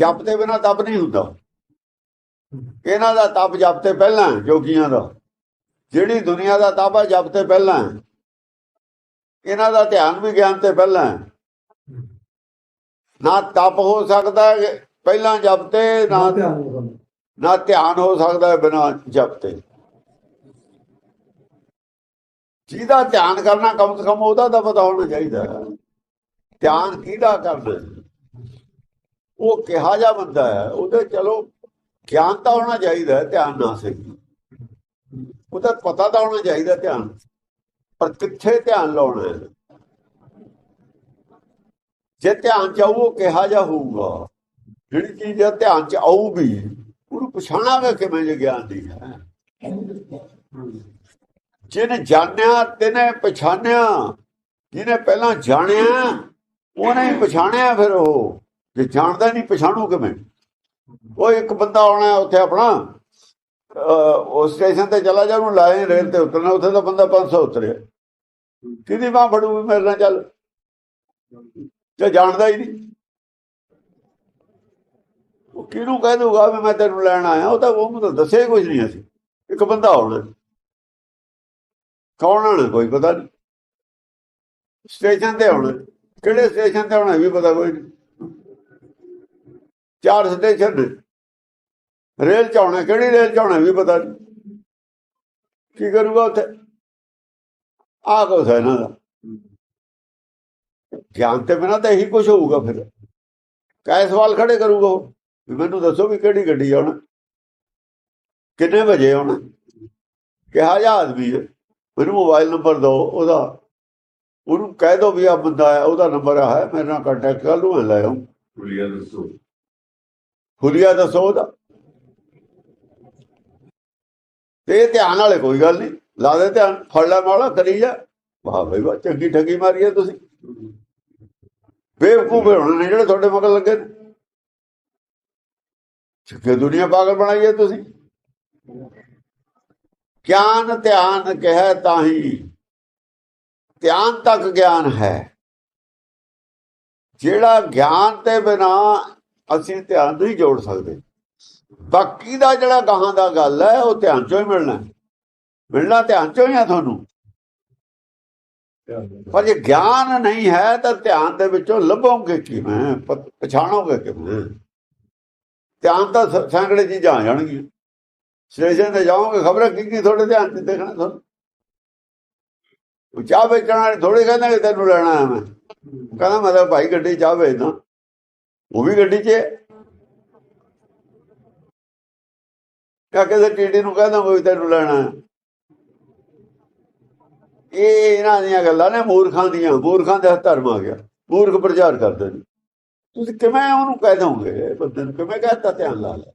ਜਪ ਤੇ ਬਿਨਾ ਤਪ ਨਹੀਂ ਹੁੰਦਾ ਇਹਨਾਂ ਦਾ ਤਪ ਜਪ ਤੇ ਪਹਿਲਾਂ ਜੋਗੀਆਂ ਦਾ ਜਿਹੜੀ ਦੁਨੀਆ ਦਾ ਤਪ ਹੈ ਜਪ ਤੇ ਪਹਿਲਾਂ। ਇਹਨਾਂ ਦਾ ਧਿਆਨ ਵੀ ਗਿਆਨ ਤੇ ਪਹਿਲਾਂ। ਨਾ ਤਪ ਹੋ ਸਕਦਾ ਪਹਿਲਾਂ ਜਪ ਤੇ ਨਾ ਨਾ ਧਿਆਨ ਹੋ ਸਕਦਾ ਬਿਨਾ ਜਪ ਤੇ ਜਿਹਦਾ ਧਿਆਨ ਕਰਨਾ ਕਮ ਸੇ ਕਮ ਉਹਦਾ ਤਾਂ ਪਤਾ ਹੋਣਾ ਚਾਹੀਦਾ। ਧਿਆਨ ਕਿਹਦਾ ਕਰਨਾ? ਉਹ ਕਿਹਾ ਜਾ ਬੰਦਾ ਹੈ ਉਹਦੇ ਚਲੋ ਗਿਆਨ ਤਾਂ ਹੋਣਾ ਚਾਹੀਦਾ ਹੈ, ਧਿਆਨ ਨਾ ਸਹੀ। ਉਹਦਾ ਪਤਾ ਤਾਂ ਹੋਣਾ ਚਾਹੀਦਾ ਧਿਆਨ ਪਰ ਕਿੱਥੇ ਧਿਆਨ ਲਾਉਣਾ ਹੈ? ਜੇ ਧਿਆਨ ਚ ਆਊ ਉਹ ਕਿਹਾ ਜਾ ਹੋਊਗਾ। ਜਿਹੜੀ ਚੀਜ਼ ਧਿਆਨ ਚ ਆਊਗੀ ਉਹਨੂੰ ਪਛਾਣਾਂਗੇ ਕਿਵੇਂ ਜੇ ਗਿਆਨ ਦੀ ਹੈ। ਜਿਹਨੇ ਜਾਣਿਆ ਤੇਨੇ ਪਛਾਣਿਆ ਜਿਹਨੇ ਪਹਿਲਾਂ ਜਾਣਿਆ ਉਹਨੇ ਪਛਾਣਿਆ ਫਿਰ ਉਹ। ਜੇ ਜਾਣਦਾ ਨਹੀਂ ਪਛਾਣੂ ਕਿਵੇਂ? ਉਹ ਇੱਕ ਬੰਦਾ ਆਉਣਾ ਉੱਥੇ ਆਪਣਾ ਅਹ, ਉਹ ਸਟੇਸ਼ਨ ਤੇ ਚਲਾ ਜਾ ਉਹਨੂੰ ਲਾਏ ਰੇਲ ਤੇ ਉਤਰਨਾ ਉੱਥੇ ਤਾਂ ਬੰਦਾ 500 ਉਤਰਿਆ। ਕਿਹਦੀ ਬਾਹ ਫੜੂ ਵੀ ਮੇਰੇ ਨਾਲ ਚੱਲ? ਜੇ ਜਾਣਦਾ ਹੀ ਨਹੀਂ। ਉਹ ਕਿਹਨੂੰ ਕਹਿ ਦੂਗਾ ਵੀ ਮੈਂ ਤੈਨੂੰ ਲੈਣ ਆਇਆ ਉਹ ਤਾਂ ਉਹ ਤਾਂ ਦੱਸਿਆ ਹੀ ਕੁਝ ਨਹੀਂ ਅਸੀਂ। ਇੱਕ ਬੰਦਾ ਆਉਣਾ। ਕੌਣ ਆਉਣਾ ਕੋਈ ਪਤਾ ਨਹੀਂ। ਸਟੇਸ਼ਨ ਤੇ ਆਉਣਾ। ਕਿਹੜੇ ਸਟੇਸ਼ਨ ਤੇ ਆਉਣਾ ਵੀ ਪਤਾ ਕੋਈ ਨਹੀਂ। ਚਾਰ ਸਟੇਸ਼ਨ ਨੇ ਰੇਲ ਚ ਆਉਣਾ, ਕਿਹੜੀ ਰੇਲ ਚ ਆਉਣਾ ਵੀ ਪਤਾ ਨਹੀਂ। ਕੀ ਕਰੂਗਾ ਉੱਥੇ? ਆ ਕੁਛ ਹੈ ਇਹਨਾਂ ਗਿਆਨ ਤੇ ਬਿਨਾਂ ਤਾਂ ਇਹੀ ਕੁਝ ਹੋਊਗਾ ਫਿਰ। ਕਾਹ ਸਵਾਲ ਖੜੇ ਕਰੂਗਾ ਉਹ, ਵੀ ਮੈਨੂੰ ਦੱਸੋ ਵੀ ਕਿਹੜੀ ਗੱਡੀ ਆਉਣਾ? ਕਿੰਨੇ ਵਜੇ ਆਉਣਾ? ਕਿਹਾ ਜਾ ਆਦਮੀ ਹੈ। ਮੈਨੂੰ ਮੋਬਾਈਲ ਨੰਬਰ ਦਿਓ, ਉਹਦਾ। ਉਹਨੂੰ ਕਹਿ ਦਿਓ ਵੀ ਆ ਬੰਦਾ ਹੈ ਉਹਦਾ ਨੰਬਰ ਆ ਹੈ, ਮੇਰੇ ਨਾਲ ਕੰਟੈਕਟ ਕਰ ਲੂ ਲੈ ਆਉਂ ਦੱਸੋ। ਹੁਲੀਆ ਦੱਸੋ ਉਹਦਾ ਤੇ ਧਿਆਨ ਵਾਲੇ ਕੋਈ ਗੱਲ ਨਹੀਂ। ਲਾ ਦੇ ਧਿਆਨ, ਫੜ ਲੈ ਮਾਲਾ ਕਰੀ ਜਾ। ਵਾਹ ਬਈ ਵਾਹ, ਚੰਗੀ ਠੱਗੀ ਮਾਰੀ ਹੈ ਤੁਸੀਂ। ਬੇਵਕੂਫ ਹੋਣੇ ਨੇ ਜਿਹੜੇ ਤੁਹਾਡੇ ਮਗਰ ਲੱਗੇ ਨੇ। ਕਿ ਦੁਨੀਆ ਪਾਗਲ ਬਣਾਈ ਹੈ ਤੁਸੀਂ। ਗਿਆਨ, ਧਿਆਨ ਕਹੇ ਤਾਹੀ। ਧਿਆਨ ਤੱਕ ਗਿਆਨ ਹੈ। ਜਿਹੜਾ ਗਿਆਨ ਤੇ ਬਿਨਾ ਅਸੀਂ ਧਿਆਨ ਨਹੀਂ ਜੋੜ ਸਕਦੇ। ਬਾਕੀ ਦਾ ਜਿਹੜਾ ਗਾਹਾਂ ਦਾ ਗੱਲ ਹੈ, ਉਹ ਧਿਆਨ ਚੋਂ ਹੀ ਮਿਲਣਾ ਮਿਲਣਾ ਧਿਆਨ ਚੋਂ ਹੀ ਆ ਤੁਹਾਨੂੰ। ਪਰ ਜੇ ਗਿਆਨ ਨਹੀਂ ਹੈ, ਤਾਂ ਧਿਆਨ ਦੇ ਵਿੱਚੋਂ ਲੱਭੋਗੇ ਕਿਵੇਂ? ਪਛਾਣੋਗੇ ਕਿਵੇਂ? ਧਿਆਨ ਤਾਂ ਸ- ਸੈਂਕੜੇ ਚੀਜ਼ਾਂ ਆ ਜਾਣਗੀਆਂ। ਸਟੇਸ਼ਨ ਤੇ ਜਾਓਗੇ, ਖਬਰ ਕੀ ਕੀ ਥੋੜੇ ਧਿਆਨ ਚ ਦੇਖਣਾ ਤੁਹਾਨੂੰ? ਉਹ ਚਾਹ ਵੇਚਣ ਵਾਲੇ ਥੋੜੇ ਕਹਿੰਦੇ ਤੈਨੂੰ ਲੈਣਾ ਹੈ ਮੈਂ। ਕਹਿੰਦਾ, ਮੈਂ ਤਾਂ ਭਾਈ ਗੱਡੀ ਚਾਹ ਵੇਚਦਾ। ਉਹ ਵੀ ਗੱਡੀ 'ਚ ਹੈ। ਕਿਆ ਟੀਡੀ ਨੂੰ ਕਹਿੰਦਾ ਕੋਈ ਤੈਨੂੰ ਲੈਣਾ ਇਹ ਇਹਨਾਂ ਦੀਆਂ ਗੱਲਾਂ ਨੇ, ਮੂਰਖਾਂ ਦੀਆਂ। ਮੂਰਖਾਂ ਦਾ ਧਰਮ ਆ ਗਿਆ। ਮੂਰਖ ਪ੍ਰਚਾਰ ਕਰਦੇ ਨੇ। ਤੁਸੀਂ ਕਿਵੇਂ ਉਹਨੂੰ ਕਹਿ ਦੋਗੇ ਬੰਦੇ ਨੂੰ? ਕਿਵੇਂ ਕਹਤਾ ਧਿਆਨ ਲਾ ਲੈ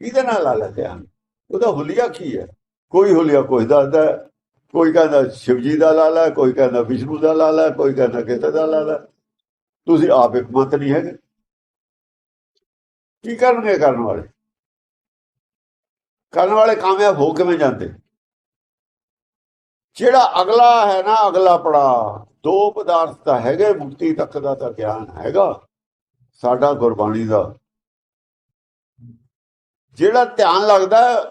ਇਹਦੇ ਨਾਲ ਲਾ ਲੈ ਧਿਆਨ? ਉਹਦਾ ਹੁਲੀਆ ਕੀ ਹੈ? ਕੋਈ ਹੁਲੀਆ ਕੋਈ ਦੱਸਦਾ ਕੋਈ ਕਹਿੰਦਾ ਸ਼ਿਵਜੀ ਦਾ ਲਾ ਲੈ ਕੋਈ ਕਹਿੰਦਾ ਵਿਸ਼ਨੂੰ ਦਾ ਲਾ ਲੈ ਕੋਈ ਕਹਿੰਦਾ ਕਿਤੇ ਦਾ ਲਾ ਲੈ ਤੁਸੀਂ ਆਪ ਇੱਕ ਮਤ ਨਹੀਂ ਹੈਗੇ। ਕੀ ਕਰਨਗੇ ਕਰਨ ਵਾਲੇ? ਕਰਨ ਵਾਲੇ ਕਾਮਯਾਬ ਹੋ ਕਿਵੇਂ ਜਾਂਦੇ? ਜਿਹੜਾ ਅਗਲਾ ਹੈ ਨਾ ਅਗਲਾ ਪੜਾ ਦੋ ਪਦਾਰਥ ਤਾਂ ਹੈਗੇ ਮੁਕਤੀ ਤੱਕ ਦਾ ਤਾਂ ਗਿਆਨ ਹੈਗਾ ਸਾਡਾ ਗੁਰਬਾਣੀ ਦਾ। ਜਿਹੜਾ ਧਿਆਨ ਲੱਗਦਾ ਹੈ,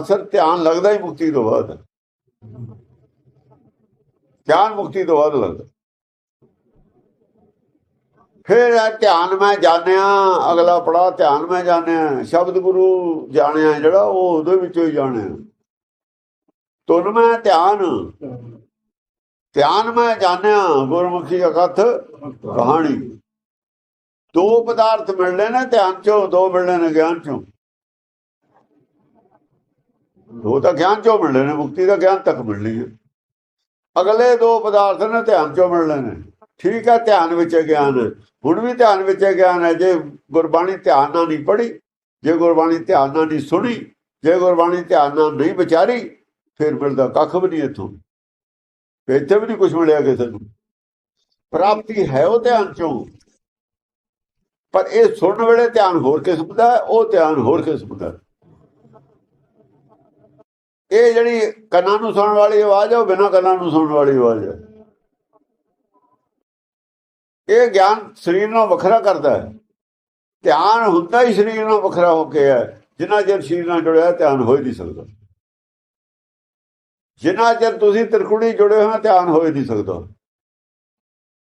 ਅਸਲ ਧਿਆਨ ਲੱਗਦਾ ਹੀ ਮੁਕਤੀ ਤੋਂ ਬਾਅਦ। ਧਿਆਨ ਮੁਕਤੀ ਤੋਂ ਬਾਅਦ ਲੱਗਦਾ। ਫਿਰ ਧਿਆਨ ਮੈਂ ਜਾਣਿਆ, ਅਗਲਾ ਪੜਾ ਧਿਆਨ ਮੈਂ ਜਾਣਿਆ, ਸ਼ਬਦ ਗੁਰੂ ਜਾਣਿਆ ਜਿਹੜਾ, ਉਹ ਉਹਦੇ ਵਿੱਚੋਂ ਹੀ ਜਾਣਿਆ। ਤੁਨ ਮੈਂ ਧਿਆਨ ਧਿਆਨ ਮੈਂ ਜਾਣਿਆ, ਗੁਰਮੁਖੀ ਅਕਥ ਕਹਾਣੀ। ਦੋ ਪਦਾਰਥ ਮਿਲਣੇ ਨੇ ਧਿਆਨ ਚੋਂ, ਦੋ ਮਿਲਣੇ ਨੇ ਗਿਆਨ ਚੋਂ। ਦੋ ਤਾਂ ਗਿਆਨ ਚੋਂ ਮਿਲਣੇ ਨੇ, ਮੁਕਤੀ ਦਾ ਗਿਆਨ ਤੱਕ ਮਿਲਣੀ ਹੈ। ਅਗਲੇ ਦੋ ਪਦਾਰਥ ਨੇ ਧਿਆਨ ਚੋਂ ਮਿਲਣੇ ਨੇ। ਠੀਕ ਹੈ ਧਿਆਨ ਵਿੱਚ ਹੈ ਗਿਆਨ। ਹੁਣ ਵੀ ਧਿਆਨ ਵਿੱਚ ਗਿਆਨ ਹੈ, ਜੇ ਗੁਰਬਾਣੀ ਧਿਆਨ ਨਾਲ ਨਹੀਂ ਪੜ੍ਹੀ, ਜੇ ਗੁਰਬਾਣੀ ਧਿਆਨ ਨਾਲ ਨਹੀਂ ਸੁਣੀ, ਜੇ ਗੁਰਬਾਣੀ ਧਿਆਨ ਨਾਲ ਨਹੀਂ ਵਿਚਾਰੀ, ਫਿਰ ਮਿਲਦਾ ਕੱਖ ਵੀ ਨਹੀਂ ਇੱਥੋਂ। ਇੱਥੇ ਵੀ ਨਹੀਂ ਕੁਝ ਮਿਲਿਆ ਕਿਸੇ ਨੂੰ। ਪ੍ਰਾਪਤੀ ਹੈ ਉਹ ਧਿਆਨ ਚੋਂ। ਪਰ ਇਹ ਸੁਣਨ ਵੇਲੇ ਧਿਆਨ ਹੋਰ ਕਿਸਮ ਦਾ ਉਹ ਧਿਆਨ ਹੋਰ ਕਿਸਮ ਦਾ ਇਹ ਜਿਹੜੀ ਕੰਨਾਂ ਨੂੰ ਸੁਣਨ ਵਾਲੀ ਆਵਾਜ਼ ਹੈ ਉਹ ਬਿਨਾਂ ਕੰਨਾਂ ਨੂੰ ਸੁਣਨ ਵਾਲੀ ਆਵਾਜ਼ ਹੈ ਇਹ ਗਿਆਨ ਸਰੀਰ ਨਾਲ ਵੱਖਰਾ ਕਰਦਾ ਹੈ। ਧਿਆਨ ਹੁੰਦਾ ਹੀ ਸਰੀਰ ਨਾਲ ਵੱਖਰਾ ਹੋ ਕੇ ਹੈ। ਜਿੰਨਾ ਚਿਰ ਸਰੀਰ ਨਾਲ ਜੁੜਿਆ ਧਿਆਨ ਹੋ ਹੀ ਨਹੀਂ ਸਕਦਾ। ਜਿੰਨਾ ਚਿਰ ਤੁਸੀਂ ਤਿਰਕੁੜੀ ਜੁੜੇ ਹੋ, ਧਿਆਨ ਹੋ ਹੀ ਨਹੀਂ ਸਕਦਾ।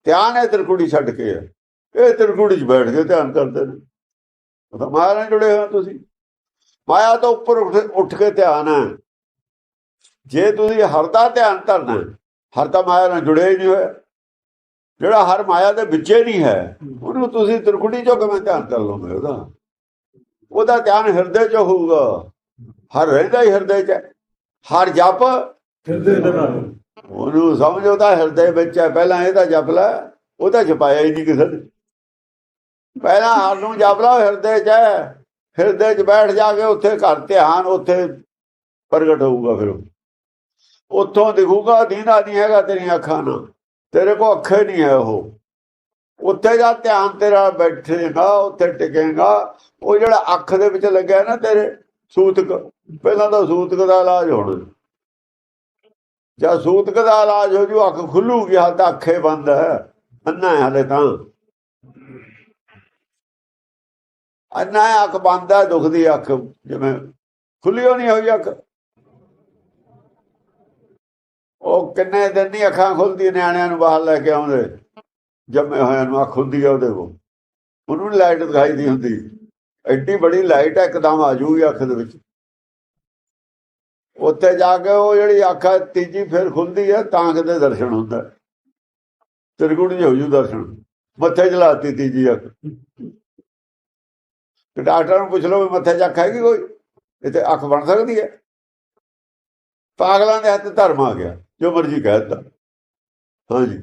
ਧਿਆਨ ਹੈ ਤ੍ਰਿਕੁੜੀ ਛੱਡ ਕੇ ਹੈ। ਇਹ ਤ੍ਰਿਕੁੜੀ 'ਚ ਬੈਠ ਕੇ ਧਿਆਨ ਕਰਦੇ ਨੇ। ਉਹ ਮਾਇਆ ਨਾਲ ਜੁੜੇ ਹੋ ਤੁਸੀਂ। ਮਾਇਆ ਤੋਂ ਉੱਪਰ ਉੱਠ ਉੱਠ ਕੇ ਧਿਆਨ ਹੈ। ਜੇ ਤੁਸੀਂ ਹਰ ਦਾ ਧਿਆਨ ਧਰਨਾ ਹਰ ਤਾਂ ਮਾਇਆ ਨਾਲ ਜੁੜਿਆ ਹੀ ਨਹੀਂ ਹੋਇਆ ਜਿਹੜਾ ਹਰ ਮਾਇਆ ਦੇ ਵਿੱਚੇ ਨਹੀਂ ਹੈ ਉਹਨੂੰ ਤੁਸੀਂ ਤਿਰਕੁੜੀ ਚੋਂ ਕਿਵੇਂ ਧਿਆਨ ਕਰ ਲਓਗੇ ਉਹਦਾ? ਉਹਦਾ ਧਿਆਨ ਹਿਰਦੇ 'ਚ ਹੋਊਗਾ। ਹਰ ਰਹਿੰਦਾ ਹੀ ਹਿਰਦੇ 'ਚ। ਹਰ ਜਪ ਹਿਰਦੇ ਦੇ ਨਾਲ। ਉਹਨੂੰ ਸਮਝੋ ਤਾਂ ਹਿਰਦੇ ਵਿੱਚ ਹੈ। ਪਹਿਲਾਂ ਇਹਦਾ ਜਪ ਲੈ ਉਹਦਾ ਛਪਾਇਆ ਹੀ ਨਹੀਂ ਕਿਸੇ ਨੇ। ਪਹਿਲਾਂ ਹਰ ਨੂੰ ਜਪ ਲਾ ਹਿਰਦੇ 'ਚ ਹੈ। ਹਿਰਦੇ 'ਚ ਬੈਠ ਜਾ ਕੇ ਉੱਥੇ ਘਰ ਧਿਆਨ ਉੱਥੇ ਪ੍ਰਗਟ ਹੋਊਗਾ ਫਿਰ। ਉੱਥੋਂ ਦਿਖੂਗਾ ਦੀਨਾ ਨਹੀਂ ਹੈਗਾ ਤੇਰੀਆਂ ਅੱਖਾਂ ਨਾਲ। ਤੇਰੇ ਕੋ ਅੱਖੇ ਨਹੀਂ ਹੈ ਉਹ। ਉੱਥੇ ਜਾ ਧਿਆਨ ਤੇਰਾ ਬੈਠੇਗਾ ਉੱਥੇ ਟਿਕੇਗਾ। ਉਹ ਜਿਹੜਾ ਅੱਖ ਦੇ ਵਿੱਚ ਲੱਗਿਆ ਨਾ ਤੇਰੇ ਸੂਤਕ ਪਹਿਲਾਂ ਤਾਂ ਸੂਤਕ ਦਾ ਇਲਾਜ ਹੋਣਾ। ਜਦ ਸੂਤਕ ਦਾ ਇਲਾਜ ਹੋ ਜੂ ਅੱਖ ਖੁੱਲੂਗੀ ਹਾਲ ਤਾਂ ਅੱਖੇ ਬੰਦ ਹੈ। ਅੰਨਾ ਹੈ ਹਲੇ ਤਾਂ। ਅੰਨਾ ਹੈ, ਅੱਖ ਬੰਦ ਹੈ ਦੁਖਦੀ ਅੱਖ। ਜਿਵੇਂ ਖੁੱਲੀ ਹੋ ਨਹੀਂ ਹੋਈ ਅੱਖ। ਉਹ ਕਿੰਨੇ ਦਿਨ ਦੀ ਅੱਖਾਂ ਖੁੱਲਦੀ ਨਿਆਣਿਆਂ ਨੂੰ ਬਾਹਰ ਲੈ ਕੇ ਆਉਂਦੇ? ਜੰਮੇ ਹੋਇਆਂ ਨੂੰ ਅੱਖ ਹੁੰਦੀ ਆ ਉਹਦੇ ਕੋਲ। ਉਹਨੂੰ ਲਾਈਟ ਦਿਖਾਈ ਦੀ ਹੁੰਦੀ। ਐਡੀ ਬੜੀ ਲਾਈਟ ਇੱਕਦਮ ਆ ਜੂਗੀ ਅੱਖ ਦੇ ਵਿੱਚ। ਉੱਥੇ ਜਾ ਕੇ ਉਹ ਜਿਹੜੀ ਅੱਖ ਹੈ ਤੀਜੀ ਫਿਰ ਖੁੱਲਦੀ ਹੈ ਤਾਂ ਕਿਤੇ ਦਰਸ਼ਨ ਹੁੰਦਾ। ਤ੍ਰਿਗੁਣ ਤਿਰਗੁਣ ਜਿਹੀ ਹੋ ਜੂ ਦਰਸ਼ਨ। ਮੱਥੇ ਜਲਾਤੀ ਤੀਜੀ ਅੱਖ। ਤੇ ਡਾਕਟਰ ਨੂੰ ਪੁੱਛ ਲਓ ਵੀ ਮੱਥੇ 'ਚ ਅੱਖ ਹੈਗੀ ਕੋਈ? ਇੱਥੇ ਅੱਖ ਬਣ ਸਕਦੀ ਹੈ ਪਾਗਲਾਂ ਦੇ ਹੱਥ ਧਰਮ ਆ ਗਿਆ। ਜੋ ਮਰਜ਼ੀ ਕਹਿ ਦਿੱਤਾ ਹਾਂਜੀ